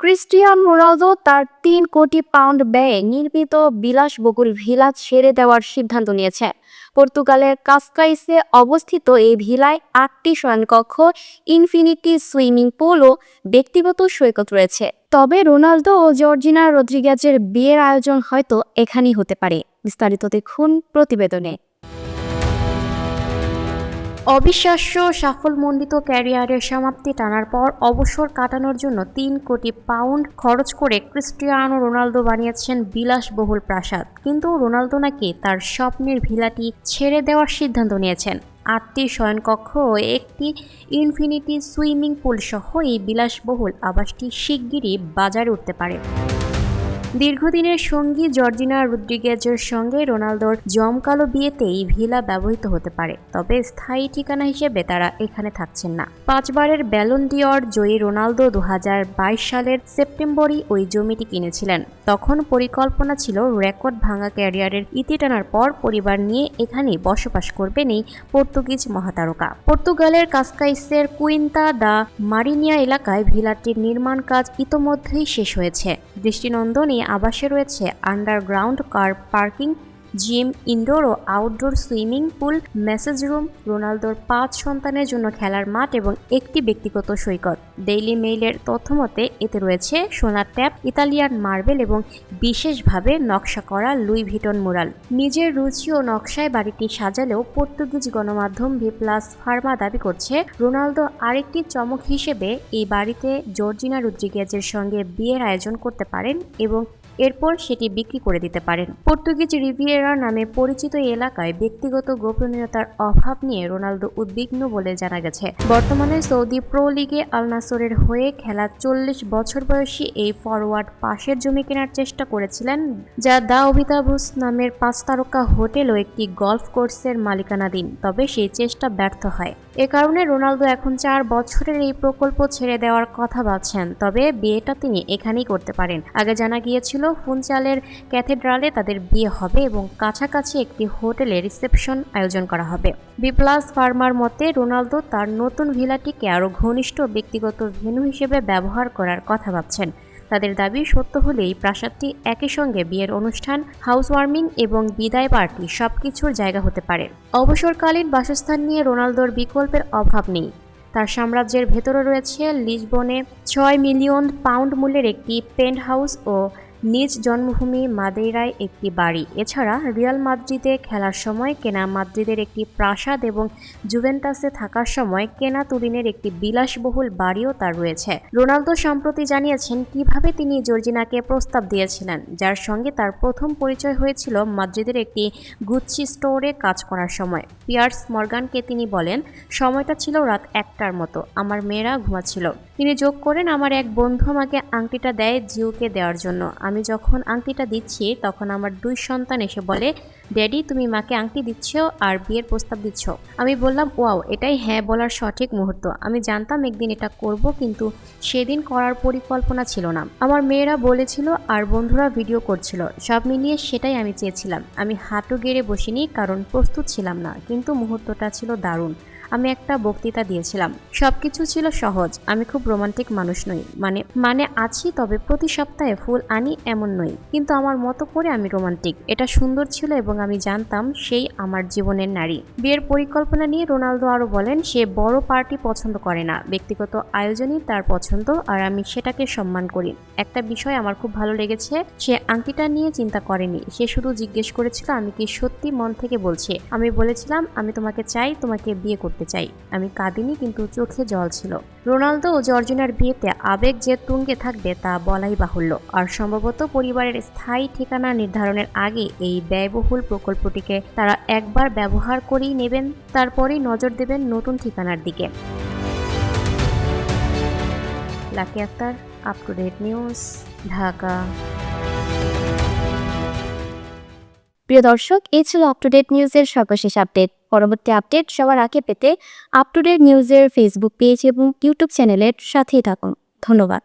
Cristian Ronaldo তার তিন কোটি পাউন্ড ব্যয়ে নির্মিত বিলাসবহুল ভিলা ছেড়ে দেওয়ার সিদ্ধান্ত নিয়েছে। পর্তুগালের কাসকাইসে অবস্থিত এই ভিলায় আটটি শয়নকক্ষ ইনফিনিটি সুইমিং পুল ও ব্যক্তিগত সৈকত রয়েছে। তবে রোনালদো ও জর্জিনা রদ্রিগেজের বিয়ের আয়োজন হয়তো এখানেই হতে পারে। বিস্তারিত দেখুন প্রতিবেদনে। অবিশ্বাস্য সাফল্যমণ্ডিত ক্যারিয়ারের সমাপ্তি টানার পর অবসর কাটানোর জন্য তিন কোটি পাউন্ড খরচ করে ক্রিস্টিয়ানো রোনালদো বানিয়েছেন বিলাসবহুল প্রাসাদ। কিন্তু রোনালদো নাকি তার স্বপ্নের ভিলাটি ছেড়ে দেওয়ার সিদ্ধান্ত নিয়েছেন। আটটি শয়নকক্ষ ও একটি ইনফিনিটি সুইমিং পুল সহ এই বিলাসবহুল আবাসটি শিগগিরই বাজারে উঠতে পারে। দীর্ঘদিনের সঙ্গী জর্জিনা রুদ্রিগেজের সঙ্গে রোনালদোর জমকালো বিয়েতেই ভিলা ব্যবহৃত হতে পারে, তবে স্থায়ী ঠিকানা হিসেবে তারা এখানে থাকছেন না। পাঁচবারের ব্যালন ডিওর জয়ী রোনালদো দু হাজার বাইশ সালের সেপ্টেম্বরই ওই জমিটি কিনেছিলেন। তখন পরিকল্পনা ছিল রেকর্ড ভাঙা ক্যারিয়ারের ইতি টানার পর পরিবার নিয়ে এখানেই বসবাস করবেন এই পর্তুগিজ মহাতারকা। পর্তুগালের কাসকাইসের কুইন্তা দা মারিনিয়া এলাকায় ভিলাটির নির্মাণ কাজ ইতোমধ্যেই শেষ হয়েছে। দৃষ্টিনন্দন এই আবাসে রয়েছে underground car parking gym, indoor ও outdoor swimming pool, massage room, রোনালদোর পাঁচ সন্তানের জন্য খেলার মাঠ এবং একটি ব্যক্তিগত সৈকত। ডেইলি মেইলের তথ্যমতে, এতে রয়েছে সোনার ট্যাপ, ইতালিয়ান মার্বেল এবং বিশেষভাবে নকশা করা লুই ভিটন মুরাল। নিজের রুচি ও নকশায় বাড়িটি সাজালেও পর্তুগিজ গণমাধ্যম ভি প্লাস ফার্মা দাবি করছে, রোনালদো আরেকটি চমক হিসেবে এই বাড়িতে জর্জিনা রুদ্রিগেজের সঙ্গে বিয়ের আয়োজন করতে পারেন এবং এরপর সেটি বিক্রি করে দিতে পারেন। পর্তুগিজ রিভিয়েরা নামে পরিচিত এলাকায় ব্যক্তিগত গোপনীয়তার অভাব নিয়ে রোনালদো উদ্বিগ্ন বলে জানা গেছে। বর্তমানে সৌদি প্রো লিগে আল নাসরের হয়ে খেলা চল্লিশ বছর বয়সী এই ফরওয়ার্ড পাশের জমি কেনার চেষ্টা করেছিলেন, যা দা অভিতাবুস নামের পাঁচ তারকা হোটেল ও একটি গলফ কোর্সের মালিকানাধীন, তবে সেই চেষ্টা ব্যর্থ হয়। এ কারণে রোনালদো এখন চার বছরের এই প্রকল্প ছেড়ে দেওয়ার কথা ভাবছেন, তবে বিয়েটা তিনি এখানেই করতে পারেন। আগে জানা গিয়েছিল, ফুনচালের ক্যাথেড্রালে তাদের বিয়ে হবে এবং কাছাকাছি একটি হোটেলে রিসেপশন আয়োজন করা হবে। বিপ্লাস ফার্মার মতে, রোনালদো তার নতুন ভিলাটিকে আরও ঘনিষ্ঠ ব্যক্তিগত ভেন্যু হিসেবে ব্যবহার করার কথা ভাবছেন। তাদের দাবি, সত্য হলেই প্রাসাদটি একই সঙ্গে বিয়ের অনুষ্ঠান হাউস ওয়ার্মিং এবং বিদায় পার্টি সবকিছুর জায়গা হতে পারে। অবসরকালীন বাসস্থান নিয়ে রোনালদোর বিকল্পের অভাব নেই। তার সাম্রাজ্যের ভেতরে রয়েছে লিসবনে ছয় মিলিয়ন পাউন্ড মূল্যের একটি পেন্ট হাউস ও নিজ জন্মভূমি মাদেইরায় একটি বাড়ি। এছাড়া রিয়াল মাদ্রিদে খেলার সময়, কেনা মাদ্রিদের একটি প্রাসাদ এবং জুভেন্টাসে থাকার সময় কেনা তুরিনের একটি বিলাসবহুল বাড়িও তার রয়েছে। রোনালদো সম্প্রতি জানিয়েছেন, কীভাবে তিনি জর্জিনাকে প্রস্তাব দিয়েছিলেন, যার সঙ্গে তার প্রথম পরিচয় হয়েছিল মাদ্রিদের একটি গুচ্ছি স্টোরে কাজ করার সময়। পিয়ার্স মর্গানকে তিনি বলেন, সময়টা ছিল রাত একটার মতো, আমার মেয়েরা ঘুমাচ্ছিল। তিনি যোগ করেন, আমার এক বন্ধু আমাকে আংটিটা দেয় জিউকে দেওয়ার জন্য। আমি যখন আংটিটা দিচ্ছি, তখন আমার দুই সন্তান এসে বলে, ড্যাডি, তুমি মাকে আংটি দিচ্ছ আর বিয়ের প্রস্তাব দিচ্ছ। আমি বললাম, ওয়াও, এটাই হ্যাঁ বলার সঠিক মুহূর্ত। আমি জানতাম একদিন এটা করব, কিন্তু সেদিন করার পরিকল্পনা ছিল না। আমার মেয়েরা বলেছিল আর বন্ধুরা ভিডিও করছিল। সব মিলিয়ে সেটাই আমি চেয়েছিলাম। আমি হাঁটু গেড়ে বসিনি, কারণ প্রস্তুত ছিলাম না, কিন্তু মুহূর্তটা ছিল দারুণ। আমি একটা বক্তৃতা দিয়েছিলাম। সবকিছু ছিল সহজ। আমি খুব রোমান্টিক মানুষ নই। মানে মানে আছি, তবে প্রতি সপ্তাহে ফুল আনি এমন নই। কিন্তু আমার মতো করে আমি রোমান্টিক। এটা সুন্দর ছিল এবং আমি জানতাম সেই আমার জীবনের নারী। বিয়ের পরিকল্পনা নিয়ে রোনালদো আরও বলেন, সে বড় পার্টি পছন্দ করে না। ব্যক্তিগত আয়োজনই তার পছন্দ, আর আমি সেটাকে সম্মান করি। একটা বিষয় আমার খুব ভালো লেগেছে। সে আংটিটা নিয়ে চিন্তা করেনি। সে শুধু জিজ্ঞেস করেছিল, আমি কি সত্যি মন থেকে বলছি? আমি বলেছিলাম, আমি তোমাকে চাই, তোমাকে বিয়ে করতে। চাই। আমি কাঁদিনি, কিন্তু চোখে জল ছিল। রোনালদো ও জর্জিনার বিয়েতে আবেগ যে তুঙ্গে থাকবে তা বলাই বাহুল্য। আর সম্ভবত পরিবারের স্থায়ী ঠিকানা নির্ধারণের আগে এই ব্যয়বহুল প্রকল্পটিকে তারা একবার ব্যবহার করেই নেবেন, তারপরেই নজর দেবেন নতুন ঠিকানার দিকে। Lucky Akter up to date news Dhaka. প্রিয় দর্শক, এই ছিল আপ টু ডেট নিউজের সর্বশেষ আপডেট পরবর্তী আপডেট সবার আগে পেতে আপ টু ডেট নিউজের ফেসবুক পেজ এবং ইউটিউব চ্যানেলের সাথেই থাকুন। ধন্যবাদ।